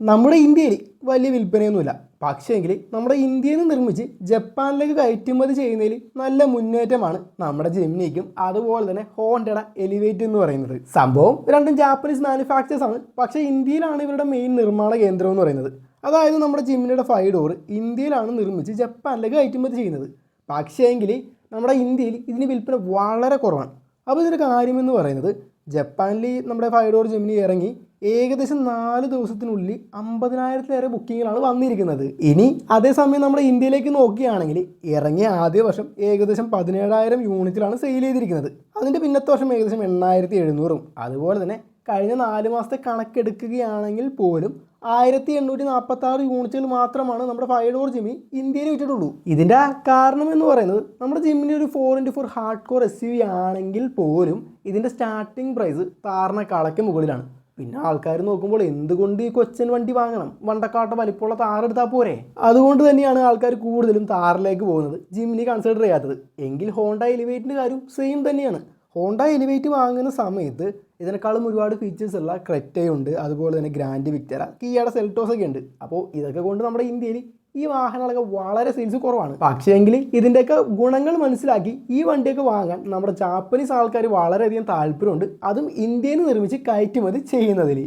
നമ്മുടെ ഇന്ത്യയിൽ വലിയ വിൽപ്പനയൊന്നുമില്ല. പക്ഷേങ്കിൽ നമ്മുടെ ഇന്ത്യയിൽ നിന്ന് നിർമ്മിച്ച് ജപ്പാനിലേക്ക് കയറ്റുമതി ചെയ്യുന്നതിൽ നല്ല മുന്നേറ്റമാണ് നമ്മുടെ ജെമിനിക്കും അതുപോലെ തന്നെ ഹോണ്ടയുടെ എലിവേറ്റ് എന്ന് പറയുന്നത്. സംഭവം രണ്ടും ജാപ്പനീസ് മാനുഫാക്ചേഴ്സ് ആണ്. പക്ഷേ ഇന്ത്യയിലാണ് ഇവരുടെ മെയിൻ നിർമ്മാണ കേന്ദ്രം എന്ന് പറയുന്നത്. അതായത് നമ്മുടെ ജെമിനിയുടെ ഫൈവ് ഡോർ ഇന്ത്യയിലാണ് നിർമ്മിച്ച് ജപ്പാനിലേക്ക് കയറ്റുമതി ചെയ്യുന്നത്. പക്ഷേങ്കിൽ നമ്മുടെ ഇന്ത്യയിൽ ഇതിന് വിൽപ്പന വളരെ കുറവാണ്. അപ്പോൾ ഇതിന്റെ കാര്യമെന്ന് പറയുന്നത് ജപ്പാനിൽ നമ്മുടെ ഫൈവ് ഡോർ ജെമിനി ഇറങ്ങി ഏകദേശം നാല് ദിവസത്തിനുള്ളിൽ അമ്പതിനായിരത്തിലേറെ ബുക്കിങ്ങുകളാണ് വന്നിരിക്കുന്നത്. ഇനി അതേസമയം നമ്മുടെ ഇന്ത്യയിലേക്ക് നോക്കുകയാണെങ്കിൽ ഇറങ്ങിയ ആദ്യ വർഷം ഏകദേശം പതിനേഴായിരം യൂണിറ്റിലാണ് സെയിൽ ചെയ്തിരിക്കുന്നത്. അതിന്റെ പിന്നത്തെ വർഷം ഏകദേശം എണ്ണായിരത്തി എഴുന്നൂറും. അതുപോലെ തന്നെ കഴിഞ്ഞ നാല് മാസത്തെ കണക്കെടുക്കുകയാണെങ്കിൽ പോലും ആയിരത്തി എണ്ണൂറ്റി നാൽപ്പത്തി ആറ് യൂണിറ്റുകൾ മാത്രമാണ് നമ്മുടെ ഫൈവ് ഡോർ ജിമ്മി ഇന്ത്യയിൽ വിറ്റിട്ടുള്ളൂ ഇതിന്റെ കാരണം എന്ന് പറയുന്നത് നമ്മുടെ ജിമ്മിന് ഒരു four into four hard core S U ആണെങ്കിൽ പോലും ഇതിന്റെ സ്റ്റാർട്ടിംഗ് പ്രൈസ് താറിന കളയ്ക്ക് മുകളിലാണ്. പിന്നെ ആൾക്കാർ നോക്കുമ്പോൾ എന്തുകൊണ്ട് ഈ കൊച്ചൻ വണ്ടി വാങ്ങണം? വണ്ടക്കാട്ട വലിപ്പമുള്ള താറെടുത്താൽ പോരെ? അതുകൊണ്ട് തന്നെയാണ് ആൾക്കാർ കൂടുതലും താറിലേക്ക് പോകുന്നത്. ജിമ്മിനി കൺസിഡർ ചെയ്യാത്തത്. എങ്കിൽ ഹോണ്ട എലിവേറ്റിന്റെ കാര്യം സെയിം തന്നെയാണ്. ഹോണ്ട എലിവേറ്റ് വാങ്ങുന്ന സമയത്ത് ഇതിനേക്കാളും ഒരുപാട് ഫീച്ചേഴ്സ് ഉള്ള ക്രെറ്റയുണ്ട് അതുപോലെ തന്നെ ഗ്രാൻഡ് വിക്ടറ കിയയുടെ സെൽറ്റോസ് ഒക്കെ ഉണ്ട്. അപ്പോൾ ഇതൊക്കെ കൊണ്ട് നമ്മുടെ ഇന്ത്യയിൽ ഈ വാഹനങ്ങളൊക്കെ വളരെ സെയിൽസ് കുറവാണ്. പക്ഷേ പക്ഷേങ്കിൽ ഇതിന്റെയൊക്കെ ഗുണങ്ങൾ മനസ്സിലാക്കി ഈ വണ്ടിയൊക്കെ വാങ്ങാൻ നമ്മുടെ ജാപ്പനീസ് ആൾക്കാർ വളരെയധികം താല്പര്യമുണ്ട്. അതും ഇന്ത്യയിൽ നിർമ്മിച്ച് കയറ്റുമതി ചെയ്യുന്നതിൽ